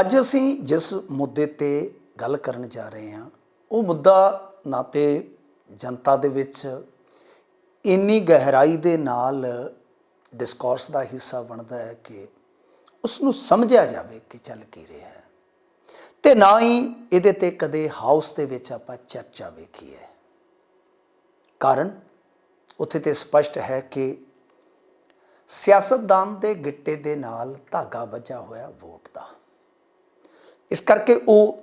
ਅੱਜ ਅਸੀਂ ਜਿਸ ਮੁੱਦੇ ਤੇ ਗੱਲ ਕਰਨ ਜਾ ਰਹੇ ਹਾਂ, ਉਹ ਮੁੱਦਾ ਨਾ ਤੇ ਜਨਤਾ ਦੇ ਵਿੱਚ ਇੰਨੀ ਗਹਿਰਾਈ ਦੇ ਨਾਲ ਡਿਸਕੋਰਸ ਦਾ ਹਿੱਸਾ ਬਣਦਾ ਹੈ ਕਿ ਉਸ ਨੂੰ ਸਮਝਿਆ ਜਾਵੇ ਕਿ ਚੱਲ ਕੀ ਰਿਹਾ ਹੈ। ਤੇ ਨਾ ਹੀ ਇਹਦੇ ਤੇ ਕਦੇ ਹਾਊਸ ਦੇ ਵਿੱਚ ਆਪਾਂ ਚਰਚਾ ਵੇਖੀ ਹੈ। ਕਾਰਨ ਉੱਥੇ ਤੇ ਸਪਸ਼ਟ ਹੈ ਕਿ ਸਿਆਸਤਦਾਨ ਦੇ ਗਿੱਟੇ ਦੇ ਨਾਲ ਧਾਗਾ ਵੱਜਾ ਹੋਇਆ ਵੋਟ ਦਾ। ਇਸ ਕਰਕੇ ਉਹ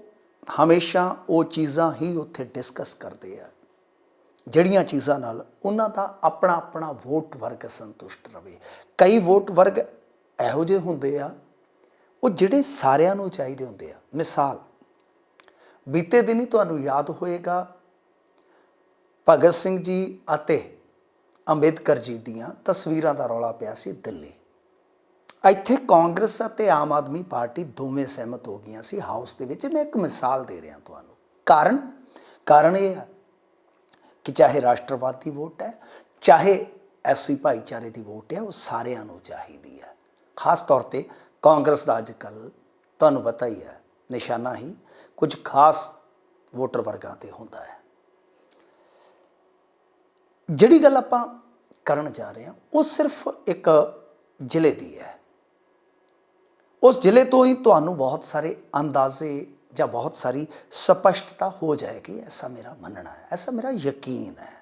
ਹਮੇਸ਼ਾ ਉਹ ਚੀਜ਼ਾਂ ਹੀ ਉੱਥੇ ਡਿਸਕਸ ਕਰਦੇ ਆ, ਜਿਹੜੀਆਂ ਚੀਜ਼ਾਂ ਨਾਲ ਉਹਨਾਂ ਦਾ ਆਪਣਾ ਆਪਣਾ ਵੋਟ ਵਰਗ ਸੰਤੁਸ਼ਟ ਰਵੇ। ਕਈ ਵੋਟ ਵਰਗ ਇਹੋ ਜਿਹੇ ਹੁੰਦੇ ਆ, ਉਹ ਜਿਹੜੇ ਸਾਰਿਆਂ ਨੂੰ ਚਾਹੀਦੇ ਹੁੰਦੇ ਆ। ਮਿਸਾਲ, ਬੀਤੇ ਦਿਨ ਹੀ ਤੁਹਾਨੂੰ ਯਾਦ ਹੋਏਗਾ ਭਗਤ ਸਿੰਘ ਜੀ ਅਤੇ ਅੰਬੇਦਕਰ ਜੀ ਦੀਆਂ ਤਸਵੀਰਾਂ ਦਾ ਰੌਲਾ ਪਿਆ ਸੀ ਦਿੱਲੀ। ਇੱਥੇ ਕਾਂਗਰਸ ਅਤੇ ਆਮ ਆਦਮੀ ਪਾਰਟੀ ਦੋਵੇਂ ਸਹਿਮਤ ਹੋ ਗਈਆਂ ਸੀ ਹਾਊਸ ਦੇ ਵਿੱਚ। ਮੈਂ ਇੱਕ ਮਿਸਾਲ ਦੇ ਰਿਹਾ ਤੁਹਾਨੂੰ। ਕਾਰਨ? ਕਾਰਨ ਇਹ ਹੈ ਕਿ ਚਾਹੇ ਰਾਸ਼ਟਰਵਾਦੀ ਵੋਟ ਹੈ, ਚਾਹੇ ਐਸਸੀ ਭਾਈਚਾਰੇ ਦੀ ਵੋਟ ਹੈ, ਉਹ ਸਾਰਿਆਂ ਨੂੰ ਚਾਹੀਦੀ ਹੈ। ਖਾਸ ਤੌਰ ਤੇ ਕਾਂਗਰਸ ਦਾ ਅੱਜ ਕੱਲ ਤੁਹਾਨੂੰ ਪਤਾ ਹੀ ਹੈ, ਨਿਸ਼ਾਨਾ ਹੀ ਕੁਝ ਖਾਸ ਵੋਟਰ ਵਰਗਾਂ ਤੇ ਹੁੰਦਾ ਹੈ। ਜਿਹੜੀ ਗੱਲ ਆਪਾਂ ਕਰਨ ਜਾ ਰਹੇ ਹਾਂ, ਉਹ ਸਿਰਫ ਇੱਕ ਜ਼ਿਲ੍ਹੇ ਦੀ ਹੈ। ਉਸ ਜ਼ਿਲ੍ਹੇ ਤੋਂ ਹੀ ਤੁਹਾਨੂੰ ਬਹੁਤ ਸਾਰੇ ਅੰਦਾਜ਼ੇ ਜਾਂ ਬਹੁਤ ਸਾਰੀ ਸਪਸ਼ਟਤਾ ਹੋ ਜਾਏਗੀ। ਐਸਾ ਮੇਰਾ ਮੰਨਣਾ ਹੈ, ਐਸਾ ਮੇਰਾ ਯਕੀਨ ਹੈ।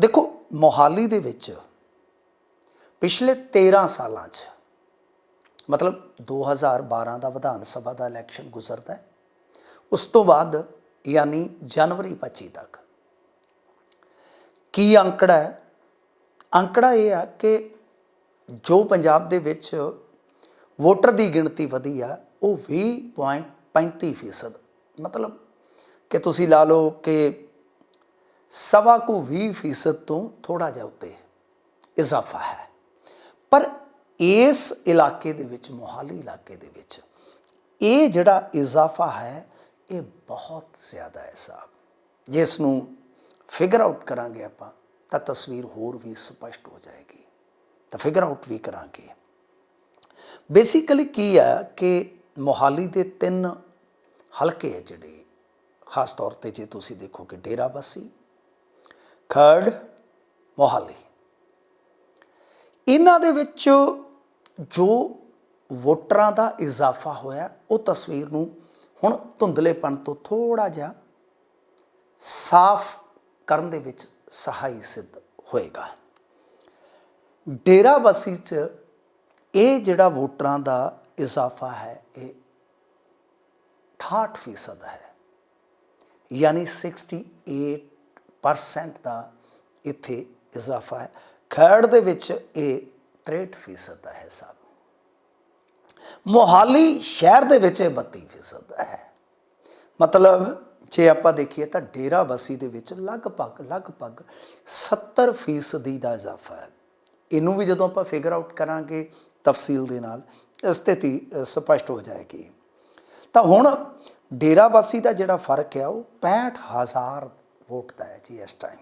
ਦੇਖੋ, ਮੋਹਾਲੀ ਦੇ ਵਿੱਚ ਪਿਛਲੇ 13 ਸਾਲਾਂ 'ਚ, ਮਤਲਬ 2012 ਦਾ ਵਿਧਾਨ ਸਭਾ ਦਾ ਇਲੈਕਸ਼ਨ ਗੁਜ਼ਰਦਾ ਹੈ, ਉਸ ਤੋਂ ਬਾਅਦ ਯਾਨੀ ਜਨਵਰੀ 25 ਤੱਕ। ਕੀ ਅੰਕੜਾ ਹੈ? ਅੰਕੜਾ ਇਹ ਆ ਕਿ ਜੋ ਪੰਜਾਬ ਦੇ ਵਿੱਚ ਵੋਟਰ ਦੀ ਗਿਣਤੀ ਵਧੀ ਆ, ਉਹ 20.35 ਫੀਸਦ। ਮਤਲਬ ਕਿ ਤੁਸੀਂ ਲਾ ਲਓ ਕਿ ਸਵਾ ਕੁ 20 ਫੀਸਦ ਤੋਂ ਥੋੜਾ ਜਿਹਾ ਉੱਤੇ ਇਜ਼ਾਫਾ ਹੈ। ਪਰ ਇਸ ਇਲਾਕੇ ਦੇ ਵਿੱਚ, ਮੋਹਾਲੀ ਇਲਾਕੇ ਦੇ ਵਿੱਚ ਇਹ ਜਿਹੜਾ ਇਜ਼ਾਫਾ ਹੈ, ਇਹ ਬਹੁਤ ਜ਼ਿਆਦਾ ਹੈ ਸਾਹਿਬ ਜੇ ਇਸ ਨੂੰ ਫਿਗਰ ਆਊਟ ਕਰਾਂਗੇ ਆਪਾਂ, ਤਾਂ ਤਸਵੀਰ ਹੋਰ ਵੀ ਸਪਸ਼ਟ ਹੋ ਜਾਏਗੀ। ਤਾਂ ਫਿਗਰ ਆਊਟ ਵੀ ਕਰਾਂਗੇ। ਬੇਸਿਕਲੀ ਕੀ ਆ ਕਿ ਮੋਹਾਲੀ ਦੇ ਤਿੰਨ ਹਲਕੇ ਹੈ ਜਿਹੜੇ, ਖਾਸ ਤੌਰ ਤੇ ਜੇ ਤੁਸੀਂ ਦੇਖੋਗੇ ਡੇਰਾਬੱਸੀ ਖਰੜ, ਮੋਹਾਲੀ। ਇਹਨਾਂ ਦੇ ਵਿੱਚ ਜੋ ਵੋਟਰਾਂ ਦਾ ਇਜ਼ਾਫਾ ਹੋਇਆ, ਉਹ ਤਸਵੀਰ ਨੂੰ ਹੁਣ ਧੁੰਦਲੇਪਣ ਤੋਂ ਥੋੜਾ ਜਿਹਾ ਸਾਫ਼ ਕਰਨ ਦੇ ਵਿੱਚ ਸਹਾਈ ਸਿੱਧ ਹੋਏਗਾ। ਡੇਰਾਬੱਸੀ 'ਚ ਇਹ ਜਿਹੜਾ ਵੋਟਰਾਂ ਦਾ ਇਜ਼ਾਫਾ ਹੈ, ਇਹ 68% ਹੈ। ਯਾਨੀ 68% ਦਾ ਇੱਥੇ ਇਜ਼ਾਫਾ ਹੈ। ਖੈੜ ਦੇ ਵਿੱਚ ਇਹ 63% ਦਾ ਹੈ ਸਾਹਿਬ ਮੋਹਾਲੀ ਸ਼ਹਿਰ ਦੇ ਵਿੱਚ ਇਹ 32% ਦਾ ਹੈ। ਮਤਲਬ ਜੇ ਆਪਾਂ ਦੇਖੀਏ ਤਾਂ ਡੇਰਾਬਸੀ ਦੇ ਵਿੱਚ ਲਗਭਗ ਲਗਭਗ 70% ਦੀ ਦਾ ਇਜ਼ਾਫਾ ਹੈ। ਇਹਨੂੰ ਵੀ ਜਦੋਂ ਆਪਾਂ ਫਿਗਰ ਆਊਟ ਕਰਾਂਗੇ ਤਫਸੀਲ ਦੇ ਨਾਲ ਸਥਿਤੀ ਅ, ਸਪਸ਼ਟ ਹੋ ਜਾਏਗੀ। ਤਾਂ ਹੁਣ ਡੇਰਾ ਬਸੀ ਦਾ ਜਿਹੜਾ ਫ਼ਰਕ ਹੈ ਉਹ 65000 ਵੋਟ ਦਾ ਹੈ ਜੀ ਇਸ ਟਾਈਮ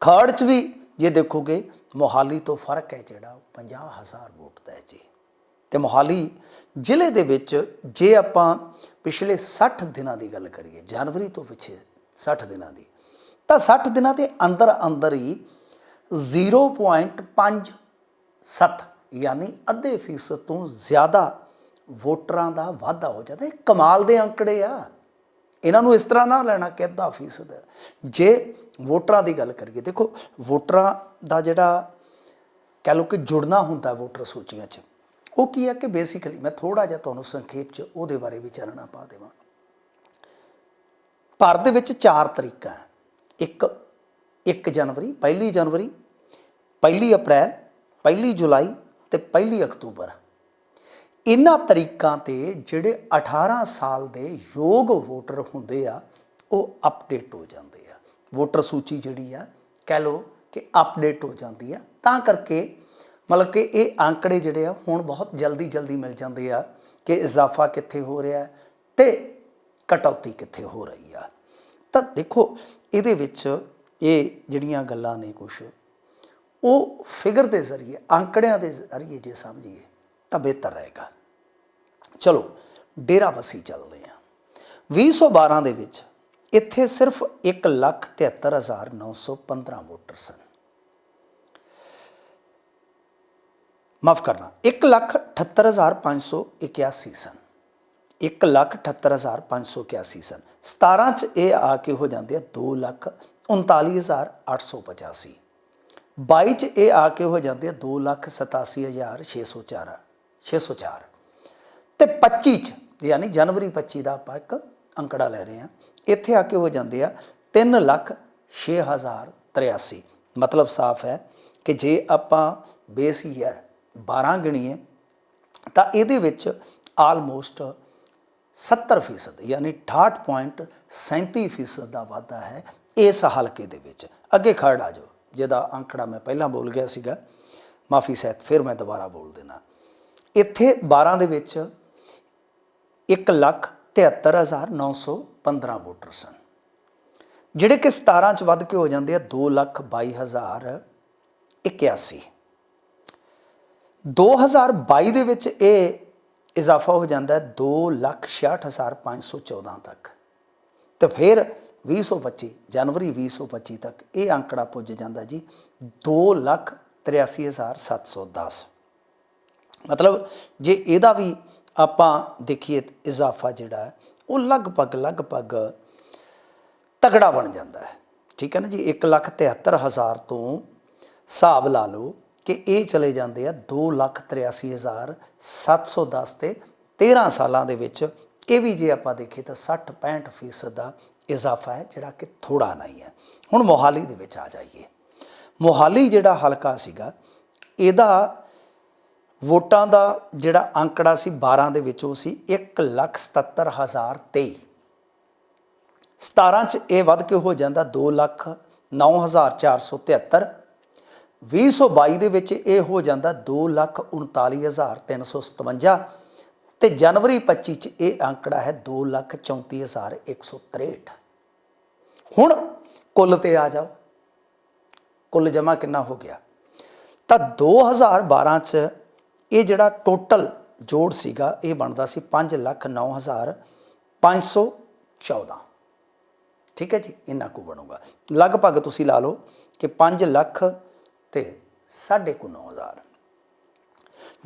ਖਰੜ ਚ ਵੀ ਜੇ ਦੇਖੋਗੇ ਮੋਹਾਲੀ ਤੋਂ ਫ਼ਰਕ ਹੈ ਜਿਹੜਾ ਉਹ 50000 ਵੋਟ ਦਾ ਹੈ ਜੀ। ਤੇ ਮੋਹਾਲੀ ਜ਼ਿਲ੍ਹੇ ਦੇ ਵਿੱਚ ਜੇ ਆਪਾਂ ਪਿਛਲੇ 60 ਦਿਨਾਂ ਦੀ ਗੱਲ ਕਰੀਏ ਜਨਵਰੀ ਤੋਂ ਪਿੱਛੇ 60 ਦਿਨਾਂ ਦੀ ਤਾਂ 60 ਦਿਨਾਂ ਦੇ ਅੰਦਰ ਅੰਦਰ ਹੀ 0.57 ਯਾਨੀ ਅੱਧੇ ਫੀਸਦ ਤੋਂ ਜ਼ਿਆਦਾ ਵੋਟਰਾਂ ਦਾ ਵਾਧਾ ਹੋ ਜਾਂਦਾ। ਇਹ ਕਮਾਲ ਦੇ ਅੰਕੜੇ ਆ। ਇਹਨਾਂ ਨੂੰ ਇਸ ਤਰ੍ਹਾਂ ਨਾ ਲੈਣਾ ਕਿ ਅੱਧਾ ਫੀਸਦ। ਹੈ ਜੇ ਵੋਟਰਾਂ ਦੀ ਗੱਲ ਕਰੀਏ, ਦੇਖੋ, ਵੋਟਰਾਂ ਦਾ ਜਿਹੜਾ ਕਹਿ ਲਓ ਕਿ ਜੁੜਨਾ ਹੁੰਦਾ ਵੋਟਰ ਸੂਚੀਆਂ 'ਚ, ਉਹ ਕੀ ਹੈ ਕਿ ਬੇਸਿਕਲੀ ਮੈਂ ਥੋੜਾ ਜਿਹਾ ਤੁਹਾਨੂੰ ਸੰਖੇਪ 'ਚ ਉਹਦੇ ਬਾਰੇ ਵੀ ਚਾਨਣਾ ਪਾ ਦੇਵਾਂ। ਭਾਰਤ ਦੇ ਵਿੱਚ ਚਾਰ ਤਰੀਕਾ। ਹੈ ਇੱਕ 1 ਜਨਵਰੀ, ਪਹਿਲੀ ਜਨਵਰੀ ਪਹਿਲੀ ਅਪ੍ਰੈਲ, ਪਹਿਲੀ ਜੁਲਾਈ ਤੇ ਪਹਿਲੀ ਅਕਤੂਬਰ। ਇਹਨਾਂ ਤਰੀਕਾਂ ਤੇ ਜਿਹੜੇ 18 ਸਾਲ ਦੇ ਯੋਗ ਵੋਟਰ ਹੁੰਦੇ ਆ, ਉਹ ਅਪਡੇਟ ਹੋ ਜਾਂਦੇ ਆ। ਵੋਟਰ ਸੂਚੀ ਜਿਹੜੀ ਆ, ਕਹਿ ਲਓ ਕਿ ਅਪਡੇਟ ਹੋ ਜਾਂਦੀ ਆ। ਤਾਂ ਕਰਕੇ ਮਤਲਬ ਕਿ ਇਹ ਅੰਕੜੇ ਜਿਹੜੇ ਆ, ਹੁਣ ਬਹੁਤ ਜਲਦੀ ਜਲਦੀ ਮਿਲ ਜਾਂਦੇ ਆ ਕਿ ਇਜ਼ਾਫਾ ਕਿੱਥੇ ਹੋ ਰਿਹਾ ਹੈ ਤੇ ਕਟੌਤੀ ਕਿੱਥੇ ਹੋ ਰਹੀ ਆ। ਤਾਂ ਦੇਖੋ, ਇਹਦੇ ਵਿੱਚ ਇਹ ਜਿਹੜੀਆਂ ਗੱਲਾਂ ਨੇ ਕੁਝ ਉਹ ਫਿਗਰ ਦੇ ਜ਼ਰੀਏ, ਅੰਕੜਿਆਂ ਦੇ ਜ਼ਰੀਏ ਜੇ ਸਮਝੀਏ, ਤਾਂ ਬਿਹਤਰ ਰਹੇਗਾ। ਚਲੋ, ਡੇਰਾ ਬਸੀ ਚੱਲਦੇ ਹਾਂ। 2012 ਦੇ ਵਿੱਚ ਇੱਥੇ ਸਿਰਫ 173915 ਵੋਟਰ ਸਨ। ਮਾਫ ਕਰਨਾ 178581 ਸਨ। 178581 ਸਨ। 17 ਚ ਇਹ ਆ ਕੇ ਹੋ ਜਾਂਦੇ ਆ 239885 22 ਚ ਇਹ ਆ ਕੇ ਹੋ ਜਾਂਦੇ ਆ 287604 604 ਤੇ 25 ਚ, ਯਾਨੀ ਜਨਵਰੀ 25 ਦਾ ਆਪਾਂ ਇੱਕ ਅੰਕੜਾ ਲੈ ਰਹੇ ਹਾਂ, ਇੱਥੇ ਆ ਕੇ ਹੋ ਜਾਂਦੇ ਆ 3 ਲੱਖ 6083 ਮਤਲਬ ਸਾਫ਼ ਹੈ ਕਿ ਜੇ ਆਪਾਂ ਬੇਸ ਈਅਰ 12 ਗਿਣੀਏ, ਤਾਂ ਇਹਦੇ ਵਿੱਚ ਆਲਮੋਸਟ 70% ਯਾਨੀ 68.37% ਦਾ ਵਾਧਾ ਹੈ ਇਸ ਹਲਕੇ ਦੇ ਵਿੱਚ। ਅੱਗੇ ਖੜ ਆ ਜਾਓ। ਜਿਹਦਾ ਅੰਕੜਾ ਮੈਂ ਪਹਿਲਾਂ ਬੋਲ ਗਿਆ ਸੀਗਾ, ਮਾਫੀ ਸਹਿਤ, ਫਿਰ ਮੈਂ ਦੁਬਾਰਾ ਬੋਲ ਦੇਣਾ ਇੱਥੇ 12 ਦੇ ਵਿੱਚ 173915 ਵੋਟਰ ਸਨ, ਜਿਹੜੇ ਕਿ 17 ਚ ਵੱਧ ਕੇ ਹੋ ਜਾਂਦੇ ਆ 222081 2022 ਦੇ ਵਿੱਚ ਇਹ ਇਜ਼ਾਫਾ ਹੋ ਜਾਂਦਾ ਹੈ 266514 ਤੱਕ। ਤੇ ਫਿਰ 2025 ਜਨਵਰੀ 2025 ਤੱਕ ਇਹ ਅੰਕੜਾ ਪੁੱਜ ਜਾਂਦਾ ਜੀ 283710 ਮਤਲਬ ਜੇ ਇਹਦਾ ਵੀ ਆਪਾਂ ਦੇਖੀਏ ਇਜ਼ਾਫਾ ਜਿਹੜਾ ਉਹ ਲਗਭਗ ਲਗਭਗ ਤਗੜਾ ਬਣ ਜਾਂਦਾ ਹੈ। ਠੀਕ ਹੈ ਨਾ ਜੀ? 173000 ਤੋਂ ਹਿਸਾਬ ਲਾ ਲਓ ਕਿ ਇਹ ਚਲੇ ਜਾਂਦੇ ਆ 283710 ਤੇ 13 ਸਾਲਾਂ ਦੇ ਵਿੱਚ ਇਹ ਵੀ ਜੇ ਆਪਾਂ ਦੇਖੀਏ ਤਾਂ 60 65% ਦਾ ਇਜ਼ਾਫਾ ਹੈ, ਜਿਹੜਾ ਕਿ ਥੋੜਾ ਨਹੀਂ ਹੈ। ਹੁਣ ਮੋਹਾਲੀ ਦੇ ਵਿੱਚ ਆ ਜਾਈਏ। ਮੋਹਾਲੀ ਜਿਹੜਾ ਹਲਕਾ ਸੀਗਾ, ਇਹਦਾ ਵੋਟਾਂ ਦਾ ਜਿਹੜਾ ਅੰਕੜਾ ਸੀ 12 ਦੇ ਵਿੱਚੋਂ ਸੀ 177023 17 ਚ ਇਹ ਵੱਧ ਕੇ ਹੋ ਜਾਂਦਾ 2 ਲੱਖ 9473 2022 ਦੇ ਵਿੱਚ ਇਹ ਹੋ ਜਾਂਦਾ 2 ਲੱਖ 39357 ਤੇ ਜਨਵਰੀ 25 ਚ ਇਹ ਅੰਕੜਾ ਹੈ 2 ਲੱਖ 34163 ਹੁਣ ਕੁੱਲ ਤੇ ਆ ਜਾਓ। ਕੁੱਲ ਜਮਾ ਕਿੰਨਾ ਹੋ ਗਿਆ? ਤਾਂ 2012 ਚ ਇਹ ਜਿਹੜਾ ਟੋਟਲ ਜੋੜ ਸੀਗਾ, ਇਹ ਬਣਦਾ ਸੀ 5 ਲੱਖ 9514 ਠੀਕ ਹੈ ਜੀ, ਇੰਨਾ ਕੁ ਬਣੂਗਾ। ਲਗਭਗ ਤੁਸੀਂ ਲਾ ਲਓ ਕਿ 5 ਲੱਖ ਤੇ 9500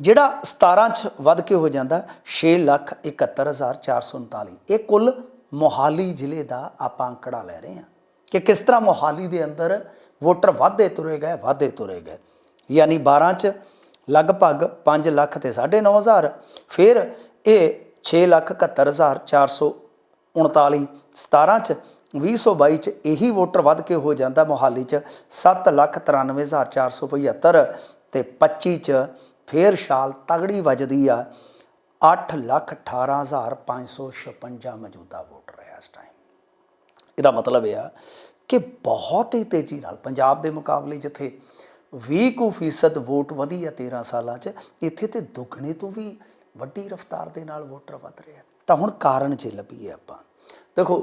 ਜਿਹੜਾ 17 ਚ ਵੱਧ ਕੇ ਹੋ ਜਾਂਦਾ 6 ਲੱਖ 71439 ਇਹ ਕੁੱਲ ਮੋਹਾਲੀ ਜ਼ਿਲ੍ਹੇ ਦਾ ਆਪਾਂ ਅੰਕੜਾ ਲੈ ਰਹੇ ਹਾਂ ਕਿ ਕਿਸ ਤਰ੍ਹਾਂ ਮੋਹਾਲੀ ਦੇ ਅੰਦਰ ਵੋਟਰ ਵਾਧੇ ਤੁਰੇ ਗਏ, ਵਾਧੇ ਤੁਰੇ ਗਏ। ਯਾਨੀ 12 ਚ ਲਗਭਗ 5 ਲੱਖ ਤੇ 9500 ਫਿਰ ਇਹ 6 ਲੱਖ 71439 17 ਚ 2022 ਚ ਇਹੀ ਵੋਟਰ ਵੱਧ ਕੇ ਹੋ ਜਾਂਦਾ ਮੋਹਾਲੀ ਚ 7 ਲੱਖ 93475 ਤੇ 25 ਚ ਫੇਰ ਸ਼ਾਲ ਤਗੜੀ ਵੱਜਦੀ ਆ। 8 ਲੱਖ 18556 ਮੌਜੂਦਾ ਵੋਟਰ ਹੈ ਇਸ ਟਾਈਮ ਇਹਦਾ ਮਤਲਬ ਇਹ ਆ ਕਿ ਬਹੁਤ ਹੀ ਤੇਜ਼ੀ ਨਾਲ ਪੰਜਾਬ ਦੇ ਮੁਕਾਬਲੇ ਜਿੱਥੇ 20 ਕੁ ਫੀਸਦ ਵੋਟ ਵਧੀ ਆ 13 ਸਾਲਾਂ 'ਚ, ਇੱਥੇ ਤੇ ਦੁੱਗਣੇ ਤੋਂ ਵੀ ਵੱਡੀ ਰਫ਼ਤਾਰ ਦੇ ਨਾਲ ਵੋਟਰ ਵੱਧ ਰਿਹਾ ਤਾਂ ਹੁਣ ਕਾਰਨ ਜੇ ਲੱਭੀਏ ਆਪਾਂ। ਦੇਖੋ,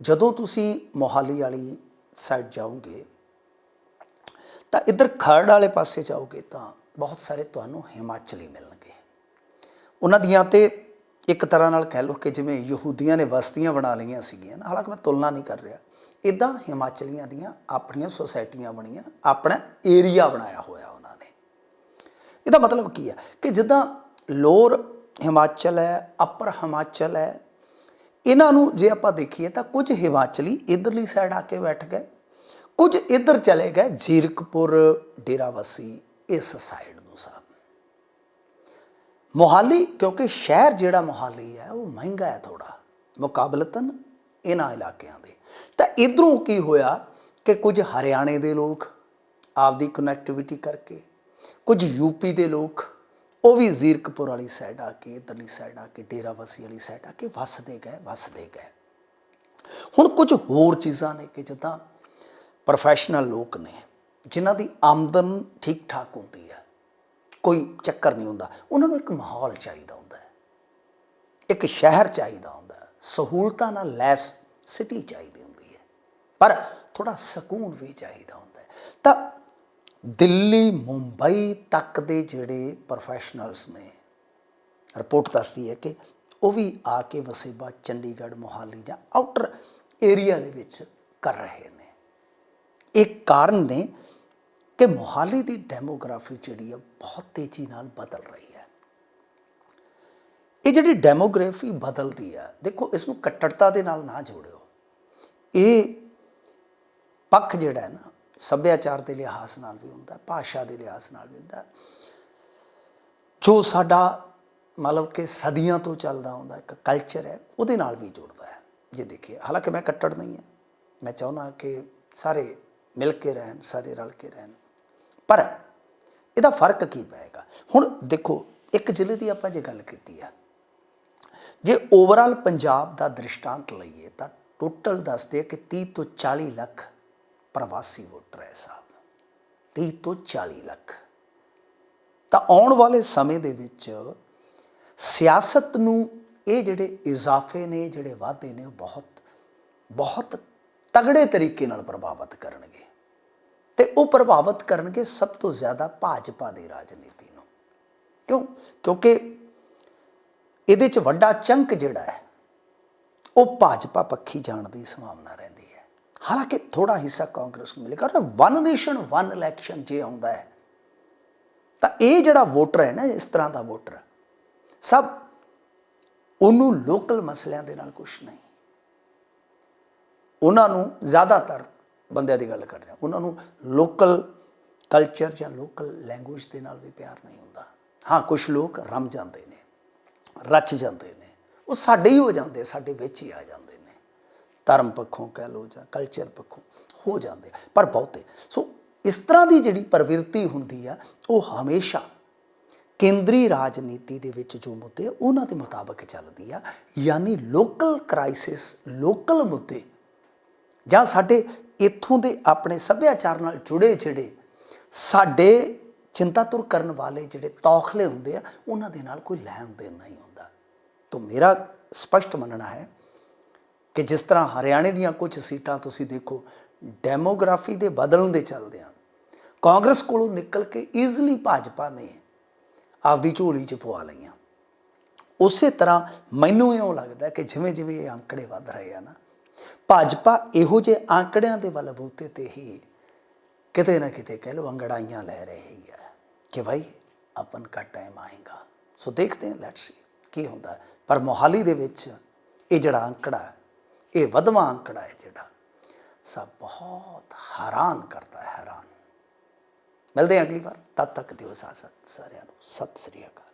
ਜਦੋਂ ਤੁਸੀਂ ਮੋਹਾਲੀ ਵਾਲੀ ਸਾਈਡ ਜਾਓਗੇ, ਤਾਂ ਇੱਧਰ ਖਰੜ ਵਾਲੇ ਪਾਸੇ ਜਾਓਗੇ ਤਾਂ ਬਹੁਤ ਸਾਰੇ ਤੁਹਾਨੂੰ ਹਿਮਾਚਲੀ ਮਿਲਣਗੇ। ਉਹਨਾਂ ਦੀਆਂ ਤੇ ਇੱਕ ਤਰ੍ਹਾਂ ਨਾਲ ਕਹਿ ਲਓ ਕਿ ਜਿਵੇਂ ਯਹੂਦੀਆਂ ਨੇ ਬਸਤੀਆਂ ਬਣਾ ਲਈਆਂ ਸੀਗੀਆਂ ਨਾ, ਹਾਲਾਂਕਿ ਮੈਂ ਤੁਲਨਾ ਨਹੀਂ ਕਰ ਰਿਹਾ। ਇਦਾਂ ਹਿਮਾਚਲੀਆਂ ਦੀਆਂ ਆਪਣੀਆਂ ਸੁਸਾਇਟੀਆਂ ਬਣੀਆਂ, ਆਪਣਾ ਏਰੀਆ ਬਣਾਇਆ ਹੋਇਆ ਉਹਨਾਂ ਨੇ। ਇਹਦਾ ਮਤਲਬ ਕੀ ਹੈ ਕਿ ਜਿੱਦਾਂ ਲੋਅਰ ਹਿਮਾਚਲ ਹੈ, ਅਪਰ ਹਿਮਾਚਲ ਹੈ, ਇਹਨਾਂ ਨੂੰ ਜੇ ਆਪਾਂ ਦੇਖੀਏ ਤਾਂ ਕੁਝ ਹਿਮਾਚਲੀ ਇਧਰਲੀ ਸਾਈਡ ਆ ਕੇ ਬੈਠ ਗਏ, ਕੁਝ ਇਧਰ ਚਲੇ ਗਏ, ਜੀਰਕਪੁਰ ਡੇਰਾਵਸੀ ਇਸ ਸਾਈਡ ਨੂੰ ਸਾਹਿਬ ਮੋਹਾਲੀ, ਕਿਉਂਕਿ ਸ਼ਹਿਰ ਜਿਹੜਾ ਮੋਹਾਲੀ ਹੈ, ਉਹ ਮਹਿੰਗਾ ਹੈ ਥੋੜਾ ਮੁਕਾਬਲਤਨ ਇਹਨਾਂ ਇਲਾਕਿਆਂ ਦੇ। ਤਾਂ ਇਧਰੋਂ ਕੀ ਹੋਇਆ ਕਿ ਕੁਝ ਹਰਿਆਣੇ ਦੇ ਲੋਕ ਆਪਦੀ ਕਨੈਕਟੀਵਿਟੀ ਕਰਕੇ, ਕੁਝ ਯੂਪੀ ਦੇ ਲੋਕ, ਉਹ ਵੀ ਜ਼ੀਰਕਪੁਰ ਵਾਲੀ ਸਾਈਡ ਆ ਕੇ, ਇਧਰਲੀ ਸਾਈਡ ਆ ਕੇ ਡੇਰਾਵਸੀ ਵਾਲੀ ਸਾਈਡ ਆ ਕੇ ਵਸਦੇ ਗਏ ਵਸਦੇ ਗਏ। ਹੁਣ ਕੁਝ ਹੋਰ ਚੀਜ਼ਾਂ ਨੇ ਕਿ ਜਿੱਦਾਂ ਪ੍ਰੋਫੈਸ਼ਨਲ ਲੋਕ ਨੇ। ਜਿਨ੍ਹਾਂ ਦੀ ਆਮਦਨ ਠੀਕ ਠਾਕ ਹੁੰਦੀ ਹੈ, ਕੋਈ ਚੱਕਰ ਨਹੀਂ ਹੁੰਦਾ। ਉਹਨਾਂ ਨੂੰ ਇੱਕ ਮਾਹੌਲ ਚਾਹੀਦਾ ਹੁੰਦਾ ਹੈ। ਇੱਕ ਸ਼ਹਿਰ ਚਾਹੀਦਾ ਹੁੰਦਾ ਹੈ। ਸਹੂਲਤਾਂ ਨਾਲ ਲੈਸ ਸਿਟੀ ਚਾਹੀਦੀ ਹੁੰਦੀ ਹੈ। ਪਰ ਥੋੜਾ ਸਕੂਨ ਵੀ ਚਾਹੀਦਾ ਹੁੰਦਾ ਹੈ। ਤਾਂ ਦਿੱਲੀ, ਮੁੰਬਈ ਤੱਕ ਦੇ ਜਿਹੜੇ ਪ੍ਰੋਫੈਸ਼ਨਲਸ ਨੇ ਰਿਪੋਰਟ ਦੱਸਦੀ ਹੈ ਕਿ ਉਹ ਵੀ ਆ ਕੇ ਵਸੇਬਾ ਚੰਡੀਗੜ੍ਹ, ਮੋਹਾਲੀ ਜਾਂ ਆਊਟਰ ਏਰੀਆ ਦੇ ਵਿੱਚ ਕਰ ਰਹੇ ਨੇ। ਇਹ ਕਾਰਨ ਨੇ ਕਿ ਮੋਹਾਲੀ ਦੀ ਡੈਮੋਗ੍ਰਾਫੀ ਜਿਹੜੀ ਆ ਬਹੁਤ ਤੇਜ਼ੀ ਨਾਲ ਬਦਲ ਰਹੀ ਹੈ। ਇਹ ਜਿਹੜੀ ਡੈਮੋਗ੍ਰਾਫੀ ਬਦਲਦੀ ਆ, ਦੇਖੋ ਇਸ ਨੂੰ ਕੱਟੜਤਾ ਦੇ ਨਾਲ ਨਾ ਜੋੜਿਓ। ਇਹ ਪੱਖ ਜਿਹੜਾ ਹੈ ਨਾ, ਸੱਭਿਆਚਾਰ ਦੇ ਲਿਹਾਜ਼ ਨਾਲ ਵੀ ਹੁੰਦਾ, ਭਾਸ਼ਾ ਦੇ ਲਿਹਾਜ਼ ਨਾਲ ਵੀ ਹੁੰਦਾ। ਜੋ ਸਾਡਾ ਮਤਲਬ ਕਿ ਸਦੀਆਂ ਤੋਂ ਚੱਲਦਾ ਆਉਂਦਾ, ਇੱਕ ਕਲਚਰ ਹੈ, ਉਹਦੇ ਨਾਲ ਵੀ ਜੁੜਦਾ ਹੈ। ਜੇ ਦੇਖੀਏ, ਹਾਲਾਂਕਿ ਮੈਂ ਕੱਟੜ ਨਹੀਂ ਹਾਂ, ਮੈਂ ਚਾਹੁੰਦਾ ਕਿ ਸਾਰੇ ਮਿਲ ਕੇ ਰਹਿਣ, ਸਾਰੇ ਰਲ ਕੇ ਰਹਿਣ। ਪਰ ਇਹਦਾ ਫ਼ਰਕ ਕੀ ਪਏਗਾ? ਹੁਣ ਦੇਖੋ, ਇੱਕ ਜ਼ਿਲ੍ਹੇ ਦੀ ਆਪਾਂ ਜੇ ਗੱਲ ਕੀਤੀ ਆ, ਜੇ ਓਵਰਆਲ ਪੰਜਾਬ ਦਾ ਦ੍ਰਿਸ਼ਟਾਂਤ ਲਈਏ ਤਾਂ ਟੋਟਲ ਦੱਸਦੇ ਆ ਕਿ 30 ਤੋਂ 40 ਲੱਖ ਪ੍ਰਵਾਸੀ ਵੋਟਰ ਹੈ ਸਾਹਿਬ 30 ਤੋਂ 40 ਲੱਖ। ਤਾਂ ਆਉਣ ਵਾਲੇ ਸਮੇਂ ਦੇ ਵਿੱਚ ਸਿਆਸਤ ਨੂੰ ਇਹ ਜਿਹੜੇ ਇਜ਼ਾਫੇ ਨੇ, ਜਿਹੜੇ ਵਾਧੇ ਨੇ, ਉਹ ਬਹੁਤ ਬਹੁਤ ਤਗੜੇ ਤਰੀਕੇ ਨਾਲ ਪ੍ਰਭਾਵਿਤ ਕਰਨਗੇ। ਤੇ ਉਹ ਪ੍ਰਭਾਵਿਤ ਕਰਨਗੇ ਸਭ ਤੋਂ ਜ਼ਿਆਦਾ ਭਾਜਪਾ ਦੀ ਰਾਜਨੀਤੀ ਨੂੰ। ਕਿਉਂ? ਕਿਉਂਕਿ ਇਹਦੇ ਚ ਵੱਡਾ ਚੰਕ ਜਿਹੜਾ ਹੈ, ਉਹ ਭਾਜਪਾ ਪੱਖੀ ਜਾਣ ਦੀ ਸੰਭਾਵਨਾ ਰਹਿੰਦੀ ਹੈ। ਹਾਲਾਂਕਿ ਥੋੜਾ ਹਿੱਸਾ ਕਾਂਗਰਸ ਨੂੰ ਮਿਲੇਗਾ ਔਰ ਵਨ ਨੇਸ਼ਨ ਵਨ ਇਲੈਕਸ਼ਨ ਜੇ ਆਉਂਦਾ ਹੈ, ਤਾਂ ਇਹ ਜਿਹੜਾ ਵੋਟਰ ਹੈ ਨਾ, ਇਸ ਤਰ੍ਹਾਂ ਦਾ ਵੋਟਰ, ਸਭ ਉਹਨੂੰ ਲੋਕਲ ਮਸਲਿਆਂ ਦੇ ਨਾਲ ਕੁਝ ਨਹੀਂ। ਉਹਨਾਂ ਨੂੰ ਜ਼ਿਆਦਾਤਰ ਬੰਦਿਆਂ ਦੀ ਗੱਲ ਕਰ ਰਿਹਾ। ਉਹਨਾਂ ਨੂੰ ਲੋਕਲ ਕਲਚਰ ਜਾਂ ਲੋਕਲ ਲੈਂਗੁਏਜ ਦੇ ਨਾਲ ਵੀ ਪਿਆਰ ਨਹੀਂ ਹੁੰਦਾ। ਹਾਂ ਕੁਝ ਲੋਕ ਰਮ ਜਾਂਦੇ ਨੇ, ਰਚ ਜਾਂਦੇ ਨੇ, ਉਹ ਸਾਡੇ ਹੀ ਹੋ ਜਾਂਦੇ, ਸਾਡੇ ਵਿੱਚ ਹੀ ਆ ਜਾਂਦੇ ਨੇ। ਧਰਮ ਪੱਖੋਂ ਕਹਿ ਲੋ ਜਾਂ ਕਲਚਰ ਪੱਖੋਂ ਹੋ ਜਾਂਦੇ, ਪਰ ਬਹੁਤੇ। ਸੋ ਇਸ ਤਰ੍ਹਾਂ ਦੀ ਜਿਹੜੀ ਪ੍ਰਵਿਰਤੀ ਹੁੰਦੀ ਆ, ਉਹ ਹਮੇਸ਼ਾ ਕੇਂਦਰੀ ਰਾਜਨੀਤੀ ਦੇ ਵਿੱਚ ਜੋ ਮੁੱਦੇ ਉਹਨਾਂ ਦੇ ਮੁਤਾਬਕ ਚੱਲਦੀ ਆ, ਯਾਨੀ ਲੋਕਲ ਕ੍ਰਾਈਸਿਸ ਲੋਕਲ ਮੁੱਦੇ ਜਾਂ ਸਾਡੇ ਇੱਥੋਂ ਦੇ ਆਪਣੇ ਸੱਭਿਆਚਾਰ ਨਾਲ ਜੁੜੇ ਜਿਹੜੇ ਸਾਡੇ ਚਿੰਤਾ ਤੁਰ ਕਰਨ ਵਾਲੇ ਜਿਹੜੇ ਤੌਖਲੇ ਹੁੰਦੇ ਆ, ਉਹਨਾਂ ਦੇ ਨਾਲ ਕੋਈ ਲੈਣ ਦੇਣ ਨਹੀਂ ਹੁੰਦਾ। ਤਾਂ ਮੇਰਾ ਸਪਸ਼ਟ ਮੰਨਣਾ ਹੈ ਕਿ ਜਿਸ ਤਰ੍ਹਾਂ ਹਰਿਆਣੇ ਦੀਆਂ ਕੁਝ ਸੀਟਾਂ ਤੁਸੀਂ ਦੇਖੋ, ਡੈਮੋਗ੍ਰਾਫੀ ਦੇ ਬਦਲਣ ਦੇ ਚੱਲਦੇ ਕਾਂਗਰਸ ਕੋਲੋਂ ਨਿਕਲ ਕੇ ਈਜ਼ੀਲੀ ਭਾਜਪਾ ਨੇ ਆਪਦੀ ਝੋਲੀ 'ਚ ਪਵਾ ਲਈਆਂ। ਉਸੇ ਤਰ੍ਹਾਂ ਮੈਨੂੰ ਇਉਂ ਲੱਗਦਾ ਕਿ ਜਿਵੇਂ ਜਿਵੇਂ ਇਹ ਅੰਕੜੇ ਵੱਧ ਰਹੇ ਆ ਨਾ ਭਾਜਪਾ ਇਹੋ ਜੇ ਆંકੜਿਆਂ ਦੇ ਵੱਲ ਬੂਤੇ ਤੇ ਹੀ ਕਿਤੇ ਨਾ ਕਿਤੇ ਕਹਿ ਲੋ ਅੰਗੜਾਈਆਂ ਲੈ ਰਹੀ ਹੈ ਕਿ ਭਾਈ ਆਪਨ ਕਾ ਟਾਈਮ ਆਏਗਾ। ਸੋ ਦੇਖਦੇ ਹਾਂ ਲੈਟਸ ਸੀ ਕੀ ਹੁੰਦਾ ਪਰ ਮੋਹਾਲੀ ਦੇ ਵਿੱਚ ਇਹ ਜਿਹੜਾ ਅੰਕੜਾ ਇਹ ਵਧਵਾ ਅੰਕੜਾ ਹੈ ਜਿਹੜਾ ਸਭ ਬਹੁਤ ਹੈਰਾਨ ਕਰਦਾ ਹੈਰਾਨ। ਮਿਲਦੇ ਹਾਂ ਅਗਲੀ ਵਾਰ। ਤਦ ਤੱਕ ਦਿਓ ਸਾਸਤ ਸਾਰਿਆਂ ਨੂੰ। ਸਤਿ ਸ੍ਰੀ ਅਕਾਲ।